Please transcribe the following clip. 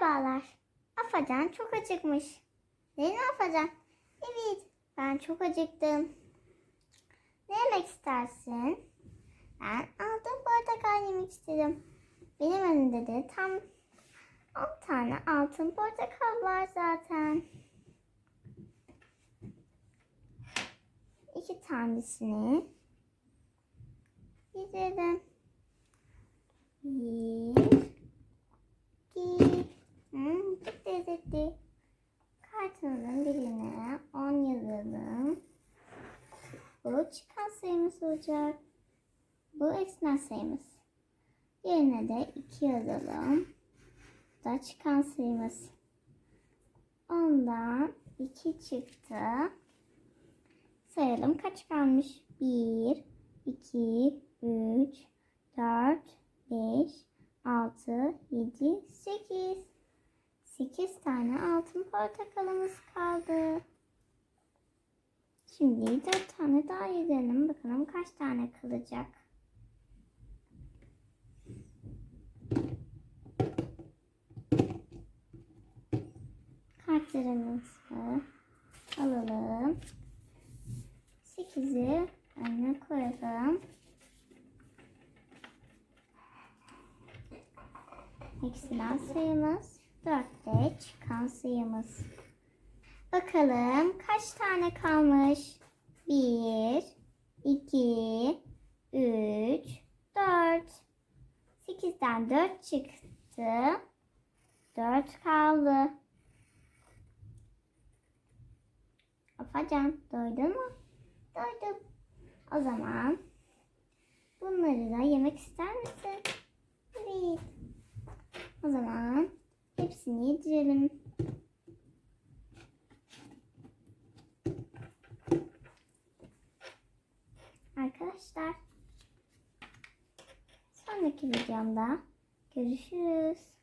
Merhabalar. Afacan çok acıkmış. Değil Afacan? Evet, ben çok acıktım. Ne yemek istersin? Ben altın portakal yemek istedim. Benim önümde de tam 10 tane altın portakal var zaten. İki tanesini yedim. Bir, iki, hmm, lezzetli. Kartımızın birine 10 yazalım. Bu çıkan sayımız olacak. Bu eksilten sayımız. Yerine de 2 yazalım. Bu da çıkan sayımız. Ondan 2 çıktı. Sayalım kaç kalmış? 1, 2, 3, 4, 5, 6, 7, 8. 8 tane altın portakalımız kaldı. Şimdi 4 tane daha yedelim. Bakalım kaç tane kalacak. Kartlarımızı alalım. 8'i önüne koyalım. Eksilen sayımız 4'te çıkan sayımız. Bakalım kaç tane kalmış? 1, 2, 3, 4. 8'den 4 çıktı. 4 kaldı. Afacan doydun mu? Doydum. O zaman bunları da yemek ister misin? Evet. O zaman hepsini yedirelim. Arkadaşlar sonraki videomda görüşürüz.